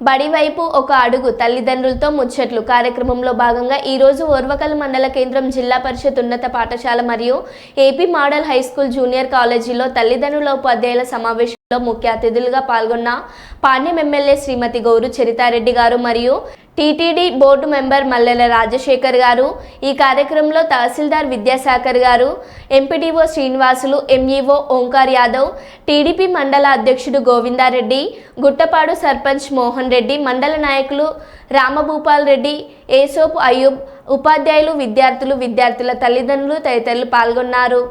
బడి వైపు ఒక అడుగు తల్లిదండ్రులతో ముచ్చట్లు. కార్యక్రమంలో భాగంగా ఈరోజు ఓర్వకల్ మండల కేంద్రం జిల్లా పరిషత్ ఉన్నత పాఠశాల మరియు AP model high school junior కాలేజీలో తల్లిదండ్రుల ఉపాధ్యాయుల సమావేశంలో ముఖ్య అతిథులుగా పాల్గొన్న పాణ్యం ఎమ్మెల్యే శ్రీమతి గౌరు చరితారెడ్డి గారు మరియు TTD board member Mallela Rajasekhar garu ఈ కార్యక్రమంలో తహసీల్దార్ Vidyasagar garu MPDO Srinivasulu MEO Omkar Yadav TDP మండల అధ్యక్షుడు గోవిందారెడ్డి గుట్టపాడు సర్పంచ్ మోహన్ రెడ్డి మండల నాయకులు రామభూపాల్ రెడ్డి ఏసోపు అయ్యూబ్ ఉపాధ్యాయులు విద్యార్థులు విద్యార్థుల తల్లిదండ్రులు తదితరులు పాల్గొన్నారు.